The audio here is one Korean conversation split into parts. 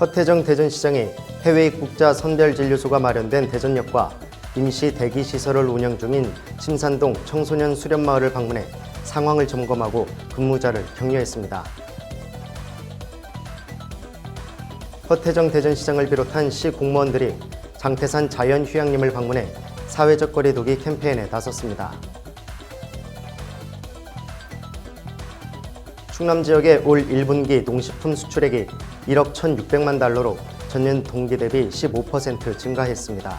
허태정 대전시장이 해외 입국자 선별진료소가 마련된 대전역과 임시 대기시설을 운영 중인 심산동 청소년 수련마을을 방문해 상황을 점검하고 근무자를 격려했습니다. 허태정 대전시장을 비롯한 시 공무원들이 장태산 자연휴양림을 방문해 사회적 거리두기 캠페인에 나섰습니다. 충남 지역의 올 1분기 농식품 수출액이 1억 1,600만 달러로 전년 동기 대비 15% 증가했습니다.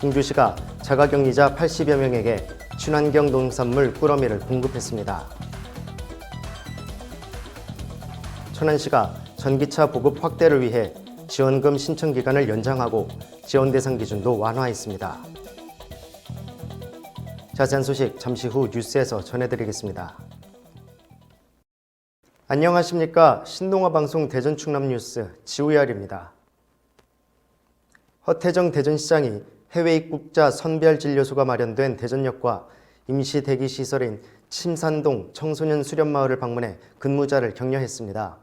공주시가 자가격리자 80여 명에게 친환경 농산물 꾸러미를 공급했습니다. 천안시가 전기차 보급 확대를 위해 지원금 신청 기간을 연장하고 지원 대상 기준도 완화했습니다. 자세한 소식 잠시 후 뉴스에서 전해드리겠습니다. 안녕하십니까 신동아 방송 대전 충남 뉴스 지우열입니다. 허태정 대전시장이 해외 입국자 선별 진료소가 마련된 대전역과 임시 대기 시설인 침산동 청소년 수련 마을을 방문해 근무자를 격려했습니다.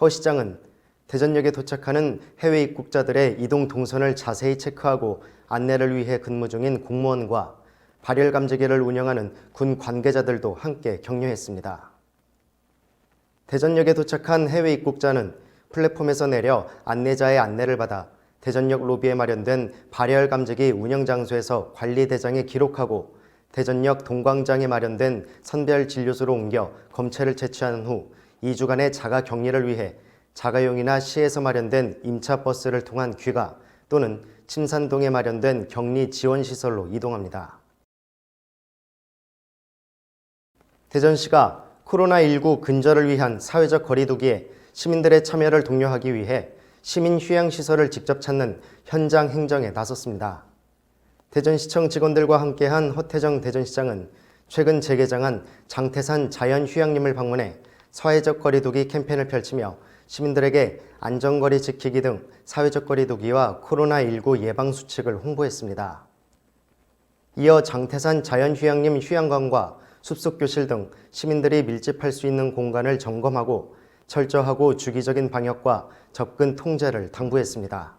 허 시장은 대전역에 도착하는 해외 입국자들의 이동 동선을 자세히 체크하고 안내를 위해 근무 중인 공무원과 발열 감지기를 운영하는 군 관계자들도 함께 격려했습니다. 대전역에 도착한 해외 입국자는 플랫폼에서 내려 안내자의 안내를 받아 대전역 로비에 마련된 발열 감지기 운영 장소에서 관리 대장에 기록하고 대전역 동광장에 마련된 선별 진료소로 옮겨 검체를 채취한 후 2주간의 자가 격리를 위해 자가용이나 시에서 마련된 임차 버스를 통한 귀가 또는 침산동에 마련된 격리 지원 시설로 이동합니다. 대전시가 코로나19 근절을 위한 사회적 거리두기에 시민들의 참여를 독려하기 위해 시민 휴양시설을 직접 찾는 현장 행정에 나섰습니다. 대전시청 직원들과 함께한 허태정 대전시장은 최근 재개장한 장태산 자연휴양림을 방문해 사회적 거리두기 캠페인을 펼치며 시민들에게 안전거리 지키기 등 사회적 거리두기와 코로나19 예방 수칙을 홍보했습니다. 이어 장태산 자연휴양림 휴양관과 숲속 교실 등 시민들이 밀집할 수 있는 공간을 점검하고 철저하고 주기적인 방역과 접근 통제를 당부했습니다.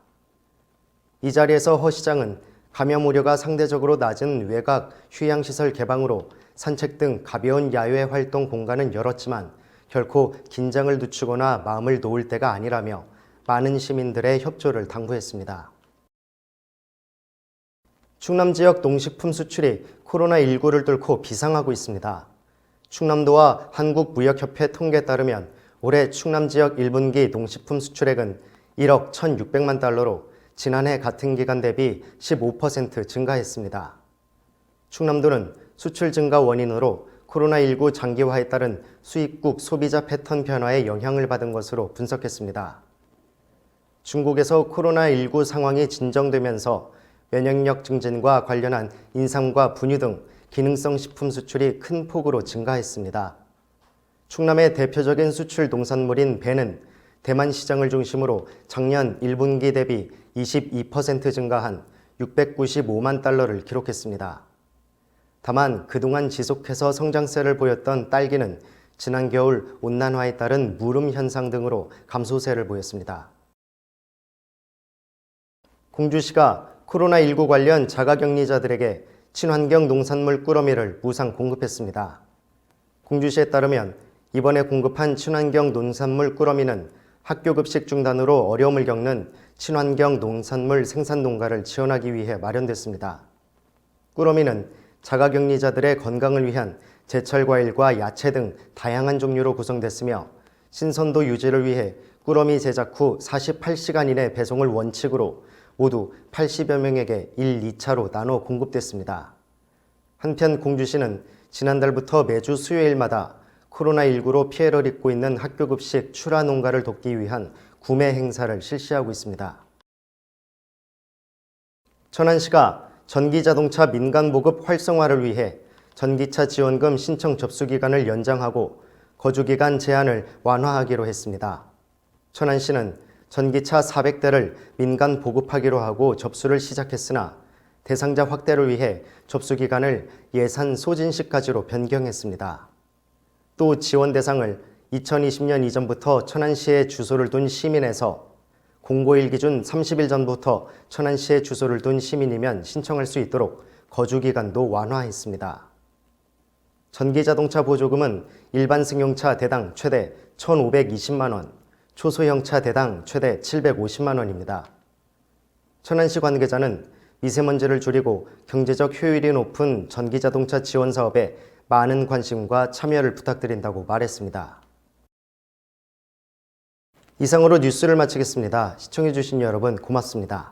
이 자리에서 허 시장은 감염 우려가 상대적으로 낮은 외곽 휴양시설 개방으로 산책 등 가벼운 야외 활동 공간은 열었지만 결코 긴장을 늦추거나 마음을 놓을 때가 아니라며 많은 시민들의 협조를 당부했습니다. 충남 지역 농식품 수출이 코로나19를 뚫고 비상하고 있습니다. 충남도와 한국무역협회 통계에 따르면 올해 충남 지역 1분기 농식품 수출액은 1억 1,600만 달러로 지난해 같은 기간 대비 15% 증가했습니다. 충남도는 수출 증가 원인으로 코로나19 장기화에 따른 수입국 소비자 패턴 변화에 영향을 받은 것으로 분석했습니다. 중국에서 코로나19 상황이 진정되면서 면역력 증진과 관련한 인삼과 분유 등 기능성 식품 수출이 큰 폭으로 증가했습니다. 충남의 대표적인 수출 농산물인 배는 대만 시장을 중심으로 작년 1분기 대비 22% 증가한 695만 달러를 기록했습니다. 다만 그동안 지속해서 성장세를 보였던 딸기는 지난 겨울 온난화에 따른 무름 현상 등으로 감소세를 보였습니다. 공주시가 코로나19 관련 자가격리자들에게 친환경 농산물 꾸러미를 무상 공급했습니다. 공주시에 따르면 이번에 공급한 친환경 농산물 꾸러미는 학교 급식 중단으로 어려움을 겪는 친환경 농산물 생산 농가를 지원하기 위해 마련됐습니다. 꾸러미는 자가격리자들의 건강을 위한 제철 과일과 야채 등 다양한 종류로 구성됐으며 신선도 유지를 위해 꾸러미 제작 후 48시간 이내 배송을 원칙으로 모두 80여 명에게 1, 2차로 나눠 공급됐습니다. 한편 공주시는 지난달부터 매주 수요일마다 코로나19로 피해를 입고 있는 학교급식 출하 농가를 돕기 위한 구매 행사를 실시하고 있습니다. 천안시가 전기자동차 민간 보급 활성화를 위해 전기차 지원금 신청 접수 기간을 연장하고 거주 기간 제한을 완화하기로 했습니다. 천안시는 전기차 400대를 민간 보급하기로 하고 접수를 시작했으나 대상자 확대를 위해 접수 기간을 예산 소진 시까지로 변경했습니다. 또 지원 대상을 2020년 이전부터 천안시에 주소를 둔 시민에서 공고일 기준 30일 전부터 천안시에 주소를 둔 시민이면 신청할 수 있도록 거주 기간도 완화했습니다. 전기자동차 보조금은 일반 승용차 대당 최대 1,520만 원, 초소형차 대당 최대 750만 원입니다. 천안시 관계자는 미세먼지를 줄이고 경제적 효율이 높은 전기자동차 지원 사업에 많은 관심과 참여를 부탁드린다고 말했습니다. 이상으로 뉴스를 마치겠습니다. 시청해주신 여러분 고맙습니다.